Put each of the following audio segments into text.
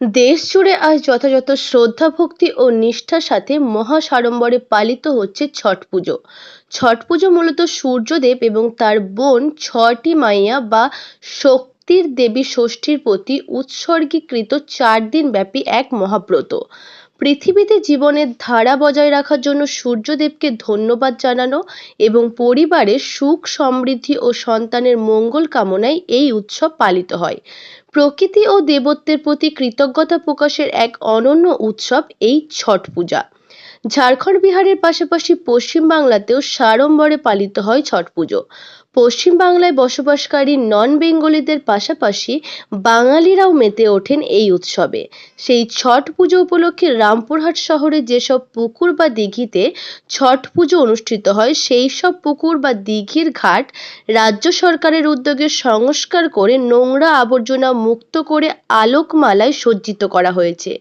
দেশ জুড়ে আজ যথাযথ শ্রদ্ধা, ভক্তি ও নিষ্ঠার সাথে মহা সাড়ম্বরে পালিত হচ্ছে ছট পুজো। ছট পুজো মূলত সূর্যদেব এবং তার বোন ছটি মাইয়া বা শক্তির দেবী ষষ্ঠীর প্রতি উৎসর্গীকৃত চার দিন ব্যাপী এক মহাব্রত। পৃথিবীতে জীবনের ধারা বজায় রাখার জন্য সূর্যদেবকে ধন্যবাদ জানানো এবং পরিবারের সুখ, সমৃদ্ধি ও সন্তানের মঙ্গল কামনায় এই উৎসব পালিত হয়। প্রকৃতি ও দেবত্বের প্রতি কৃতজ্ঞতা প্রকাশের এক অনন্য উৎসব এই ছট পূজা। ঝাড়খণ্ড বিহারের পাশাপাশি পশ্চিমবাংলাতেও সাড়ম্বরে পালিত হয় ছট পুজো। পশ্চিমবাংলায় বসবাসকারী নন বেঙ্গলিদের পাশাপাশি বাঙালিরাও মেতে ওঠেন এই উৎসবে। সেই ছট পুজো উপলক্ষে রামপুরহাট শহরে যেসব পুকুর বা দিঘিতে ছট পুজো অনুষ্ঠিত হয়, সেই সব পুকুর বা দিঘির ঘাট রাজ্য সরকারের উদ্যোগে সংস্কার করে নোংরা আবর্জনা মুক্ত করে আলোকমালায় সজ্জিত করা হয়েছে।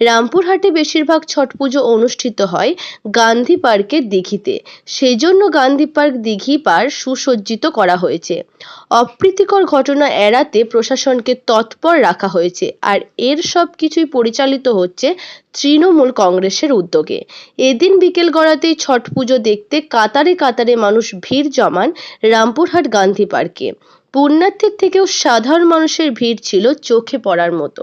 রামপুরহাটে বেশিরভাগ ছট পুজো অনুষ্ঠিত হয় গান্ধী পার্কের দিঘিতে। সেজন্য গান্ধী পার্ক, দিঘি পার সুসজ্জিত করা হয়েছে। অপ্রীতিকর ঘটনা এড়াতে প্রশাসনকে তৎপর রাখা হয়েছে আর এর সব কিছুই পরিচালিত হচ্ছে তৃণমূল কংগ্রেসের উদ্যোগে। এদিন বিকেল গড়াতেই ছট পুজো দেখতে কাতারে কাতারে মানুষ ভিড় জমান রামপুরহাট গান্ধী পার্কে। পুণ্যার্থীর থেকেও সাধারণ মানুষের ভিড় ছিল চোখে পড়ার মতো।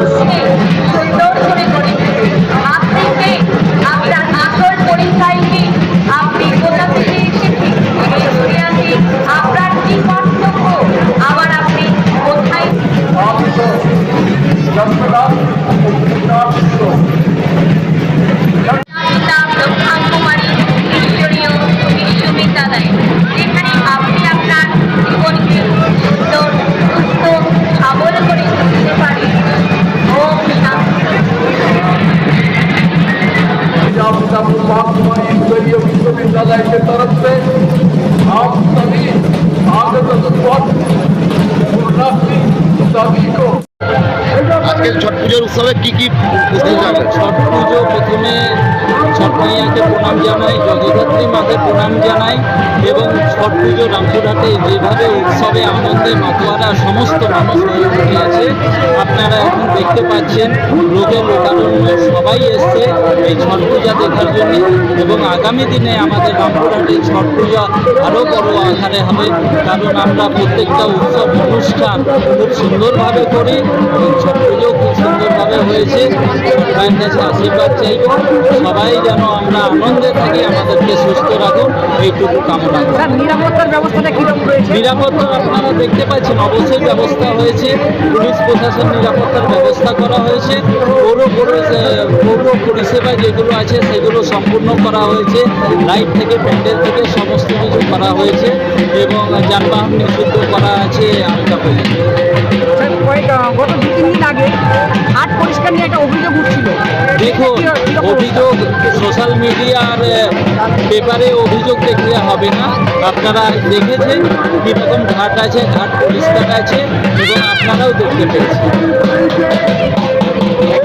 Thank you. ब्रह्मा ईश्वरीय विश्वविद्यालय के तरफ़ से आप सभी आगत सभी को আজকের ছট পুজোর উৎসবে কি কি বুঝতে যাবে ছট পুজো প্রথমে ছট মাইয়াকে প্রণাম জানাই, জগদ্ধাত্রী মাকে প্রণাম জানাই এবং ছট পুজো রামপুরহাটে যেভাবে উৎসবে আনন্দে মাতোয়ারা সমস্ত মানুষ হয়ে আছে, আপনারা এখন দেখতে পাচ্ছেন লোকে লোকারণ্য সবাই এসছে এই ছট পূজা দেখার জন্য এবং আগামী দিনে আমাদের রামপুরহাটে ছট পূজা আরও বড় আকারে হবে। কারণ আমরা প্রত্যেকটা উৎসব, অনুষ্ঠান খুব সুন্দরভাবে করি এবং পুজো খুব সুন্দরভাবে হয়েছে। সবাই কাছে আশীর্বাদ চাইব। সবাই যেন আমরা আনন্দে থাকি আমাদেরকে সুস্থ রাখুন এইটুকু কামনা করি। নিরাপত্তার ব্যবস্থাটা কীরকম রয়েছে? নিরাপত্তা আপনারা দেখতে পাচ্ছেন অবশ্যই ব্যবস্থা হয়েছে। পুলিশ প্রশাসন নিরাপত্তার ব্যবস্থা করা হয়েছে। পৌর পৌর- পৌর পরিষেবা যেগুলো আছে সেগুলো সম্পূর্ণ করা হয়েছে। লাইট থেকে প্যান্ডেল থেকে সমস্ত কিছু করা হয়েছে এবং যানবাহন নিষিদ্ধ করা আছে আমটা পর্যন্ত সোশ্যাল মিডিয়ার পেপারে অভিযোগ দেখলে হবে না। আপনারা দেখেছেন কীরকম ঘাট আছে, ঘাট পরিষ্কার আছে, এবং আপনারাও দেখতে পেয়েছেন